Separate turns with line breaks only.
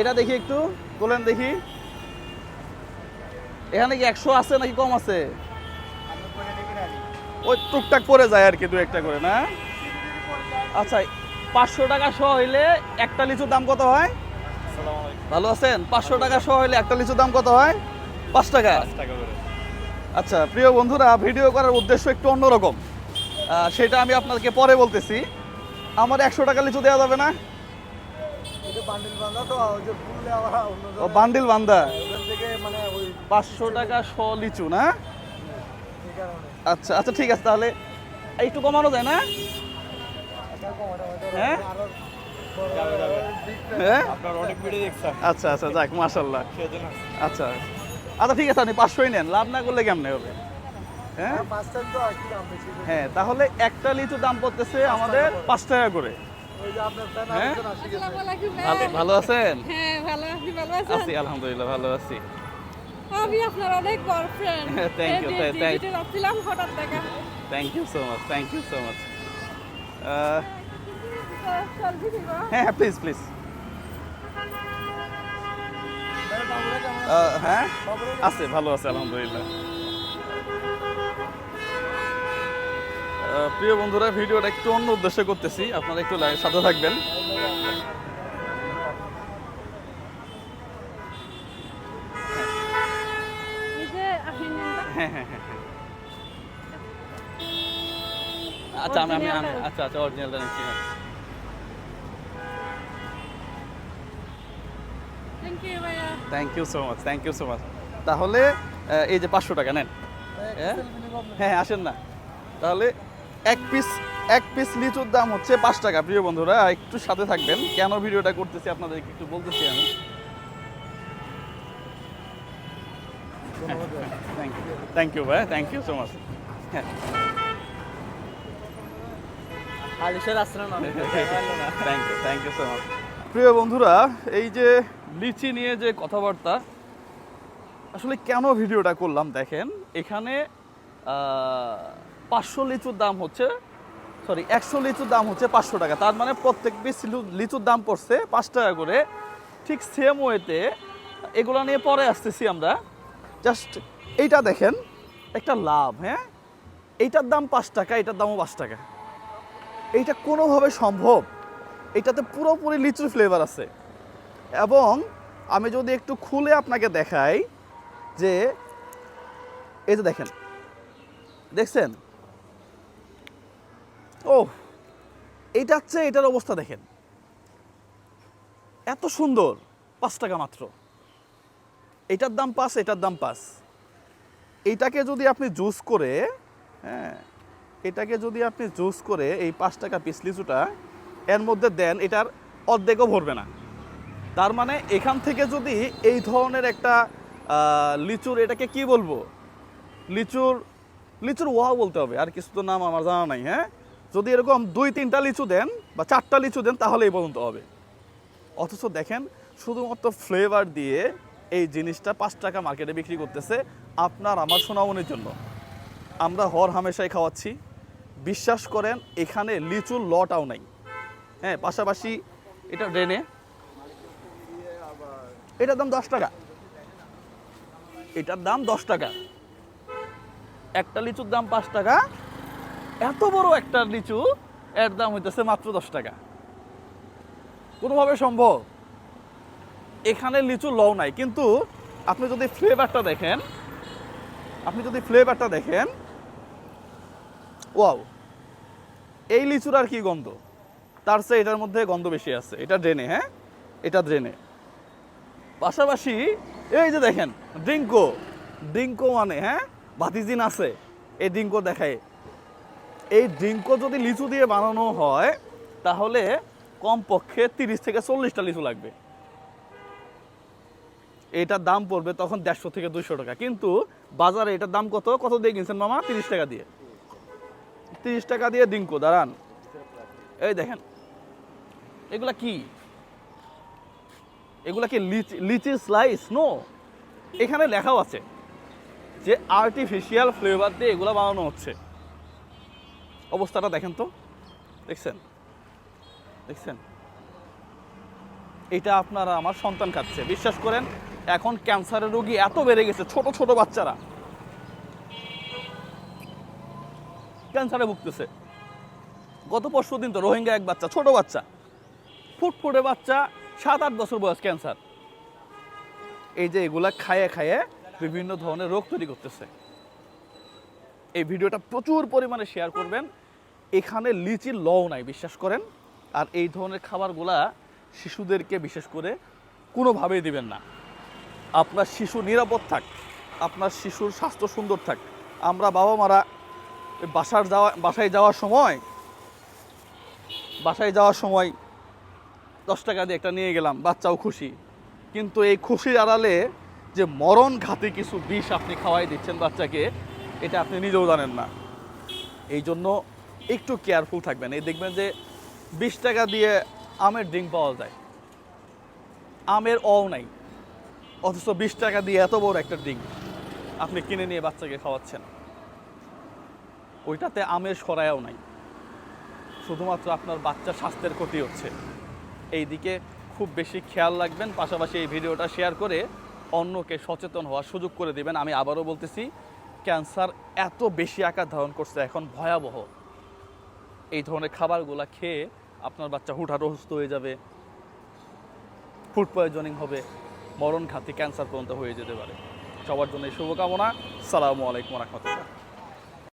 এটা দেখি একটু তোলেন দেখি। এখানে কি একশো আছে নাকি কম আছে? ওই টুকটাক পরে যায় আর কি দু একটা করে না? আচ্ছা পাঁচশো টাকা সহ হইলে একটা লিচুর দাম কত হয়? ভালো আছেন? পাঁচশো টাকা সহ হইলে একটা লিচুর দাম কত হয়? পাঁচ টাকা? আচ্ছা প্রিয় বন্ধুরা ভিডিও করার উদ্দেশ্য একটু অন্যরকম। সেটা আমি আপনাদেরকে পরে বলতেছি। আমার একশো টাকা লিচু দেওয়া যাবে না? ও বান্ডিল বান্দা
ওখান থেকে মানে
পাঁচশো টাকা শ লিচু না? আচ্ছা আচ্ছা ঠিক আছে তাহলে একটু কমানো যায় না?
আচ্ছা
হ্যাঁ? হ্যাঁ? আচ্ছা আচ্ছা যাক আচ্ছা আচ্ছা ঠিক আছে আপনি পাঁচশোই নেন। লাভ না করলে কেমনে হবে? হ্যাঁ?
বেশি।
হ্যাঁ তাহলে একটা লিচু দাম পড়তেছে আমাদের পাঁচ টাকা করে। হ্যাঁ? ভালো আছেন?
হ্যাঁ ভালো আপনি ভালো আছেন?
আছি আলহামদুলিল্লাহ ভালো আছি।
আমি আপনার অনেক বড় friend
Thank you, thank- thank-
ভাবছিলাম হঠাৎ দেখা।
Thank you so much thank you so much হ্যাঁ প্লিজ প্লিজ হ্যাঁ? আছে ভালো আছে আলহামদুলিল্লাহ। প্রিয় বন্ধুরা ভিডিওটা একটু অন্য উদ্দেশ্যে করতেছি। আপনারা একটু লাইন সাথে থাকবেন। হ্যাঁ হ্যাঁ হ্যাঁ। আচ্ছা আমি আমি আচ্ছা আচ্ছা অরিজিনালটা নিচ্ছি thank you so much thank you so much তাহলে এই যে পাঁচশো টাকা নেন। হ্যাঁ? হ্যাঁ আসেন না। তাহলে এক পিস এক পিস লিচুর দাম হচ্ছে পাঁচ টাকা। প্রিয় বন্ধুরা একটু সাথে থাকবেন। কেন ভিডিওটা করতেছি আপনাদেরকে একটু বলতেছি আমি। থ্যাংক ইউ থ্যাংক ইউ ভাই। থ্যাংক ইউ সো মাচ হ্যাঁ। Thank you thank you so much প্রিয় বন্ধুরা এই যে লিচি নিয়ে যে কথাবার্তা আসলে কেন ভিডিওটা করলাম দেখেন? এখানে পাঁচশো লিচুর দাম হচ্ছে সরি একশো লিচুর দাম হচ্ছে পাঁচশো টাকা। তার মানে প্রত্যেক পিস লিচুর দাম পড়ছে পাঁচ টাকা করে। ঠিক সেম ওয়েতে এগুলো নিয়ে পরে আসতেছি আমরা। জাস্ট এইটা দেখেন, একটা লাভ হ্যাঁ? এইটার দাম পাঁচ টাকা এটার দামও পাঁচ টাকা। এইটা কোনোভাবে সম্ভব। এটাতে পুরোপুরি লিচুর ফ্লেভার আছে। এবং আমি যদি একটু খুলে আপনাকে দেখাই যে, এই যে দেখেন, দেখছেন? ও, এইটা হচ্ছে, এটার অবস্থা দেখেন। এত সুন্দর, পাঁচ টাকা মাত্র। এটার দাম পাঁচ, এটার দাম পাঁচ। এইটাকে যদি আপনি জুস করে হ্যাঁ এটাকে যদি আপনি জুস করে এই পাঁচ টাকা পিস লিচুটা, এর মধ্যে দেন, এটার অর্ধেকও ভরবে না। তার মানে এখান থেকে যদি এই ধরনের একটা লিচুর, এটাকে কি বলব? লিচুর লিচুর ওয়া বলতে হবে। আর কিছু তো নাম আমার জানা নাই হ্যাঁ? যদি এরকম দুই, তিনটা লিচু দেন বা চারটা লিচু দেন, তাহলে এই পর্যন্ত হবে। অথচ দেখেন, শুধুমাত্র ফ্লেভার দিয়ে এই জিনিসটা পাঁচ টাকা মার্কেটে বিক্রি করতেছে আপনার আমার সোনামনির জন্য। আমরা হর হামেশাই খাওয়াচ্ছি। বিশ্বাস করেন, এখানে লিচুর লটাও নাই। হ্যাঁ পাশাপাশি এটা ড্রেনে এটার দাম দশ টাকা। এটার দাম দশ টাকা। একটা লিচুর দাম পাঁচ টাকা এত বড় একটা লিচু, এর দাম হইতেছে মাত্র দশ টাকা। কোনোভাবে সম্ভব? এখানে লিচু লও নাই, কিন্তু আপনি যদি ফ্লেভারটা দেখেন, আপনি যদি ফ্লেভারটা দেখেন, ওয়াও, এই লিচুর আর কি গন্ধ? তার চেয়ে এটার মধ্যে গন্ধ বেশি আছে। এটা ড্রেনে হ্যাঁ? এটা ড্রেনে পাশাপাশি, এই যে দেখেন ড্রিঙ্কো ড্রিঙ্কো মানে হ্যাঁ? ভাতিজিন আছে, এই ড্রিঙ্কো দেখায়। এই ড্রিঙ্কো যদি লিচু দিয়ে বানানো হয়, তাহলে কমপক্ষে তিরিশ থেকে চল্লিশটা লিচু লাগবে। এটার দাম পড়বে তখন দেড়শো থেকে দুইশো টাকা। কিন্তু বাজারে এটার দাম কত? কত দিয়ে কিনছেন মামা? তিরিশ টাকা দিয়ে। তিরিশ টাকা দিয়ে ডিঙ্কো দাঁড়ান। এই দেখেন, এগুলা কি? এগুলা কি লিচি স্লাইস নো এখানে লেখাও আছে যে আর্টিফিশিয়াল ফ্লেভার দিয়ে এগুলা বানানো হচ্ছে। অবস্থাটা দেখেন তো। দেখছেন? দেখছেন? এটা আপনারা আমার সন্তান খাচ্ছে। বিশ্বাস করেন, এখন ক্যান্সারের রোগী এত বেড়ে গেছে, ছোট ছোট বাচ্চারা। ক্যান্সারে ভুগতেছে। গত পরশু দিন তো রোহিঙ্গা এক বাচ্চা, ছোট বাচ্চা। ফুটফুটে বাচ্চা, সাত, আট বছর বয়স ক্যান্সার। এই যে এগুলা খায়ে খায়ে বিভিন্ন ধরনের রোগ তৈরি করতেছে। এই ভিডিওটা প্রচুর পরিমাণে শেয়ার করবেন। এখানে লিচির লও নাই, বিশ্বাস করেন। আর এই ধরনের খাবারগুলা শিশুদেরকে বিশেষ করে কোনোভাবেই দিবেন না। আপনার শিশু নিরাপদ থাক, আপনার শিশুর স্বাস্থ্য সুন্দর থাক। আমরা বাবা মারা বাসার যাওয়া, বাসায় যাওয়ার সময়, বাসায় যাওয়ার সময় দশ টাকা দিয়ে একটা নিয়ে গেলাম, বাচ্চাও খুশি। কিন্তু এই খুশির আড়ালে যে মরণ ঘাতি কিছু বিষ আপনি খাওয়াই দিচ্ছেন বাচ্চাকে এটা আপনি নিজেও জানেন না। এই জন্য একটু কেয়ারফুল থাকবেন। এই দেখবেন যে বিশ টাকা দিয়ে আমের ড্রিঙ্ক পাওয়া যায়। আমের অও নাই। অথচ বিশ টাকা দিয়ে এত বড় একটা ড্রিঙ্ক আপনি কিনে নিয়ে বাচ্চাকে খাওয়াচ্ছেন। ওইটাতে আমের সরায়াও নাই। শুধুমাত্র আপনার বাচ্চার স্বাস্থ্যের ক্ষতি হচ্ছে। এই দিকে খুব বেশি খেয়াল রাখবেন। পাশাপাশি এই ভিডিওটা শেয়ার করে অন্যকে সচেতন হওয়ার সুযোগ করে দিবেন। আমি আবারও বলতেছি ক্যান্সার এত বেশি আকার ধারণ করছে এখন ভয়াবহ। এই ধরনের খাবারগুলো খেয়ে আপনার বাচ্চা হুটহাট অসুস্থ হয়ে যাবে ফুড পয়জনিং হবে মরণ ঘাতি ক্যান্সার পর্যন্ত হয়ে যেতে পারে। সবার জন্য শুভকামনা। সালামু আলাইকুম রহমতুল্লাহ।